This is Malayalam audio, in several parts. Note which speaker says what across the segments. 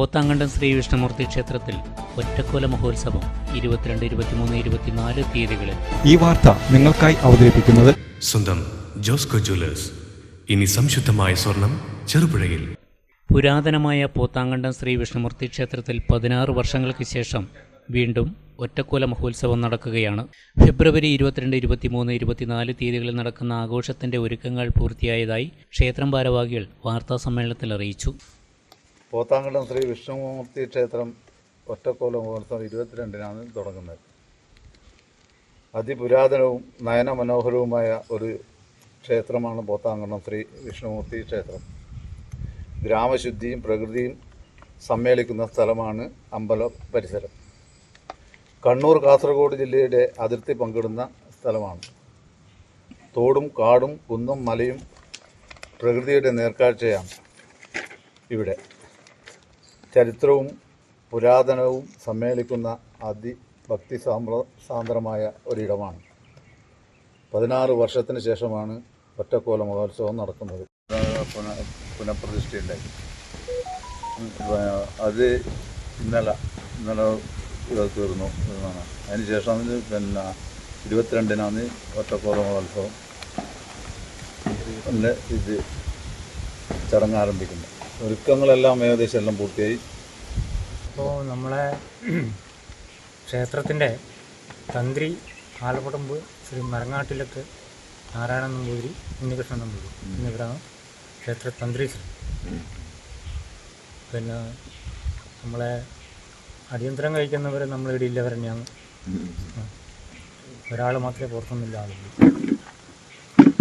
Speaker 1: പോത്താങ്കണ്ടം ശ്രീ വിഷ്ണുമൂർത്തി ക്ഷേത്രത്തിൽ ഒറ്റക്കോല മഹോത്സവം ഇരുപത്തിരണ്ട് ഇരുപത്തിമൂന്ന് ഇരുപത്തിനാല് തീയതികളിൽ.
Speaker 2: ഈ വാർത്ത നിങ്ങൾക്കായി അവതരിപ്പിക്കുന്നത്
Speaker 3: സ്വന്തം ജോസ്കോ ജ്വല്ലേഴ്സ്. ഇനി സംശുദ്ധമായ സ്വർണം ചെറുപുഴയിൽ.
Speaker 1: പുരാതനമായ പോത്താങ്കണ്ടം ശ്രീ വിഷ്ണുമൂർത്തി ക്ഷേത്രത്തിൽ പതിനാറ് വർഷങ്ങൾക്ക് ശേഷം വീണ്ടും ഒറ്റക്കോല മഹോത്സവം നടക്കുകയാണ്. ഫെബ്രുവരി ഇരുപത്തിരണ്ട് ഇരുപത്തിമൂന്ന് ഇരുപത്തിനാല് തീയതികളിൽ നടക്കുന്ന ആഘോഷത്തിന്റെ ഒരുക്കങ്ങൾ പൂർത്തിയായതായി ക്ഷേത്രം ഭാരവാഹികൾ വാർത്താ സമ്മേളനത്തിൽ അറിയിച്ചു.
Speaker 4: പോത്താങ്കണ്ടം ശ്രീ വിഷ്ണുമൂർത്തി ക്ഷേത്രം ഒറ്റക്കോല മഹോത്സവം ഇരുപത്തിരണ്ടിനാണ് തുടങ്ങുന്നത്. അതിപുരാതനവും നയനമനോഹരവുമായ ഒരു ക്ഷേത്രമാണ് പോത്താങ്കണ്ടം ശ്രീ വിഷ്ണുമൂർത്തി ക്ഷേത്രം. ഗ്രാമശുദ്ധിയും പ്രകൃതിയും സമ്മേളിക്കുന്ന സ്ഥലമാണ് അമ്പല പരിസരം. കണ്ണൂർ കാസർഗോഡ് ജില്ലയുടെ അതിർത്തി പങ്കിടുന്ന സ്ഥലമാണ്. തോടും കാടും കുന്നും മലയും പ്രകൃതിയുടെ നേർക്കാഴ്ചയാണ് ഇവിടെ. ചരിത്രവും പുരാതനവും സമ്മേളിക്കുന്ന അതിഭക്തി സാമ്പ്ര സാന്ദ്രമായ ഒരിടമാണ്. പതിനാറ് വർഷത്തിന് ശേഷമാണ് ഒറ്റക്കോല മഹോത്സവം നടക്കുന്നത്. പുന പുനഃപ്രതിഷ്ഠയുണ്ടായി. അത് ഇന്നലെ ഇന്നലെ തീർന്നു എന്നാണ്. അതിനുശേഷം അത് പിന്നെ ഇരുപത്തിരണ്ടിനാണ് ഒറ്റക്കോല മഹോത്സവം. ഇത് ചടങ്ങ് ആരംഭിക്കുന്നത്. ഒരുക്കങ്ങളെല്ലാം ഏകദേശം എല്ലാം പൂർത്തിയായി.
Speaker 5: അപ്പോൾ നമ്മളെ ക്ഷേത്രത്തിന്റെ തന്ത്രി ആലപ്പുഴമ്പ് ശ്രീ മരങ്ങാട്ടിലത്ത് നാരായണൻ നമ്പൂതിരി ഉണ്ണികൃഷ്ണൻ നമ്പൂതിരി എന്നിവരാണ് ക്ഷേത്ര തന്ത്രി ശ്രീ. പിന്നെ നമ്മളെ അടിയന്തരം കഴിക്കുന്നവർ നമ്മളിവിടെ ഇല്ലവർ തന്നെയാണ്. ഒരാൾ മാത്രമേ പുറത്തുനിന്നില്ല ആളുള്ളൂ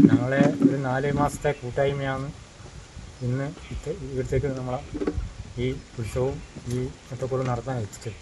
Speaker 5: ഞങ്ങളെ ഒരു നാല് മാസത്തെ കൂട്ടായ്മയാണ് ഇന്ന് ഇവിടത്തേക്ക് നമ്മളെ ഈ ഉത്സവവും ഈ ഒറ്റക്കൂടെ നടത്താൻ എത്തിച്ചത്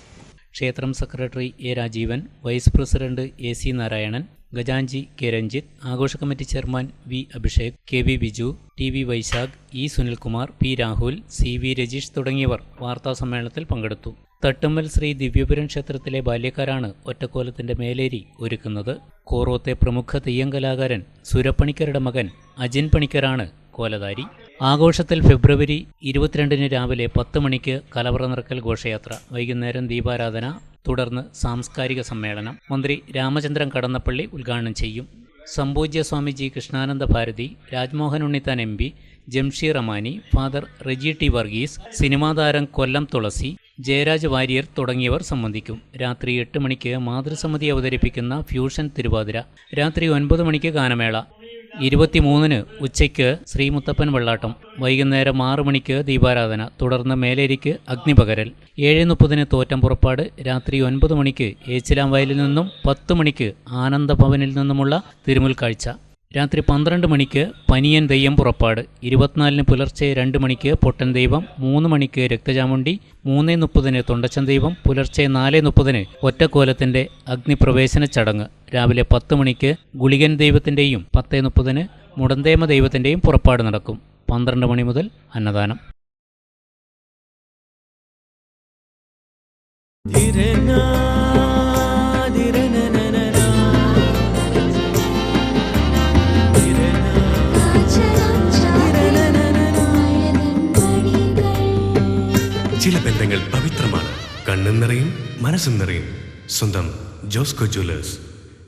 Speaker 1: ക്ഷേത്രം secretary A Rajeevan vice president A C Narayanan ഗജാഞ്ചി K Ranjith ആഘോഷ committee chairman V Abhishek K V Biju T V Vaishakh E Sunilkumar P Rahul C V Rajeesh തുടങ്ങിയവർ വാർത്താ സമ്മേളനത്തിൽ പങ്കെടുത്തു. തട്ടുമ്മൽ ശ്രീ ദിവ്യപുരം ക്ഷേത്രത്തിലെ ബാല്യക്കാരാണ് ഒറ്റക്കോലത്തിന്റെ മേലേരി ഒരുക്കുന്നത്. കോറോത്തെ പ്രമുഖ തെയ്യം കലാകാരൻ സുരപ്പണിക്കരുടെ മകൻ അജിൻ പണിക്കരാണ് കോലധാരി ആഘോഷത്തിൽ ഫെബ്രുവരി ഇരുപത്തിരണ്ടിന് രാവിലെ പത്ത് മണിക്ക് കലവറ നിറക്കൽ ഘോഷയാത്ര. വൈകുന്നേരം ദീപാരാധന തുടർന്ന് സാംസ്കാരിക സമ്മേളനം. മന്ത്രി രാമചന്ദ്രൻ കടന്നപ്പള്ളി ഉദ്ഘാടനം ചെയ്യും. സംപൂജ്യ Swamiji Krishnananda Bharathi Rajmohan Unnithan M P Jamsheer Amani father Reji T Varghese cinema താരം കൊല്ലം തുളസി ജയരാജ് വാര്യർ തുടങ്ങിയവർ സംബന്ധിക്കും. രാത്രി എട്ട് മണിക്ക് മാതൃസമിതി അവതരിപ്പിക്കുന്ന ഫ്യൂഷൻ തിരുവാതിര രാത്രി ഒൻപത് മണിക്ക് ഗാനമേള ഇരുപത്തിമൂന്നിന് ഉച്ചയ്ക്ക് ശ്രീമുത്തപ്പൻ വെള്ളാട്ടം വൈകുന്നേരം ആറു മണിക്ക് ദീപാരാധന തുടർന്ന് മേലേരിക്ക് അഗ്നിപകരൽ ഏഴ് മുപ്പതിന് തോറ്റം പുറപ്പാട് രാത്രി ഒൻപത് മണിക്ക് ഏച്ചിലാം വയലിൽ നിന്നും പത്ത് മണിക്ക് ആനന്ദഭവനിൽ നിന്നുമുള്ള തിരുമുൽ കാഴ്ച രാത്രി പന്ത്രണ്ട് മണിക്ക് പനിയൻ ദെയ്യം പുറപ്പാട് ഇരുപത്തിനാലിന് പുലർച്ചെ രണ്ട് മണിക്ക് പൊട്ടൻ ദൈവം മൂന്ന് മണിക്ക് രക്തചാമുണ്ടി മൂന്ന് മുപ്പതിന് തൊണ്ടച്ചൻ ദൈവം പുലർച്ചെ നാല് മുപ്പതിന് ഒറ്റക്കോലത്തിന്റെ അഗ്നിപ്രവേശന ചടങ്ങ്. രാവിലെ പത്ത് മണിക്ക് ഗുളികൻ ദൈവത്തിന്റെയും പത്തേ മുപ്പതിന് മുടന്തേമ ദൈവത്തിന്റെയും പുറപ്പാട് നടക്കും. പന്ത്രണ്ട് മണി മുതൽ അന്നദാനം.
Speaker 3: ചില ബന്ധങ്ങൾ പവിത്രമാണ്. കണ്ണും നിറയും മനസ്സും നിറയും. സ്വന്തം ജോസ്കോ ജ്വല്ലേഴ്സ്.